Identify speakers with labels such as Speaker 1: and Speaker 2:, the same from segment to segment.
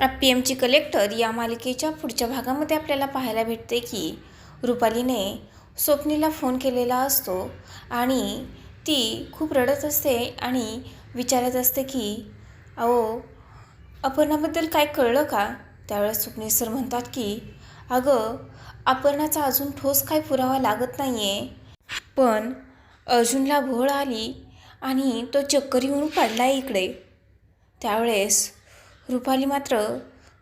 Speaker 1: P एमची collector या मालिकेच्या पुढच्या भागामध्ये आपल्याला पाहायला भेटते की रुपालीने स्वप्नीला फोन केलेला असतो आणि ती खूप रडत असते आणि विचारत असते की अहो अपर्णाबद्दल काय कळलं का? त्यावेळेस स्वप्नी सर म्हणतात की अगं अपर्णाचा अजून ठोस काय पुरावा लागत नाही आहे पण अर्जुनला भोळ आली आणि तो चक्कर येऊन पडला इकडे. त्यावेळेस रुपाली मात्र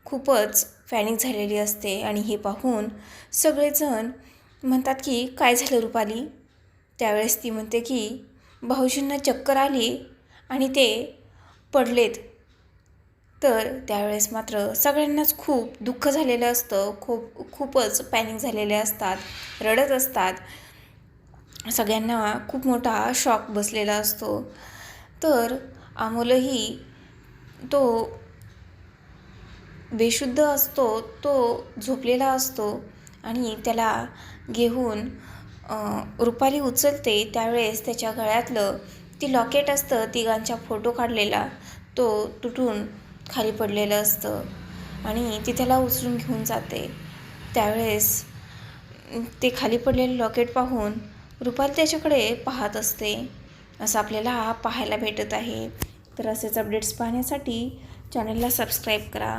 Speaker 1: खूपच पॅनिक झालेली असते आणि हे पाहून सगळेजण म्हणतात की काय झालं रुपाली? त्यावेळेस ती म्हणते की भाऊजींना चक्कर आली आणि ते पडलेत. तर त्यावेळेस मात्र सगळ्यांनाच खूप दुःख झालेलं असतं. खूप खूपच पॅनिक झालेले असतात रडत असतात. सगळ्यांना खूप मोठा शॉक बसलेला असतो. तर अमोलही तो बेशुद्ध असतो तो झोपलेला असतो आणि त्याला घेऊन रुपाली उचलते. त्यावेळेस त्याच्या गळ्यातलं ती लॉकेट असतं तिघांचा फोटो काढलेला. तो तुटून खाली पडलेलं असतं आणि ती त्याला उचलून घेऊन जाते. त्यावेळेस ते खाली पडलेलं लॉकेट पाहून रुपाली त्याच्याकडे पाहत असते. असं आपल्याला पाहायला भेटत आहे. तर असेच अपडेट्स पाहण्यासाठी चॅनलला सबस्क्राईब करा.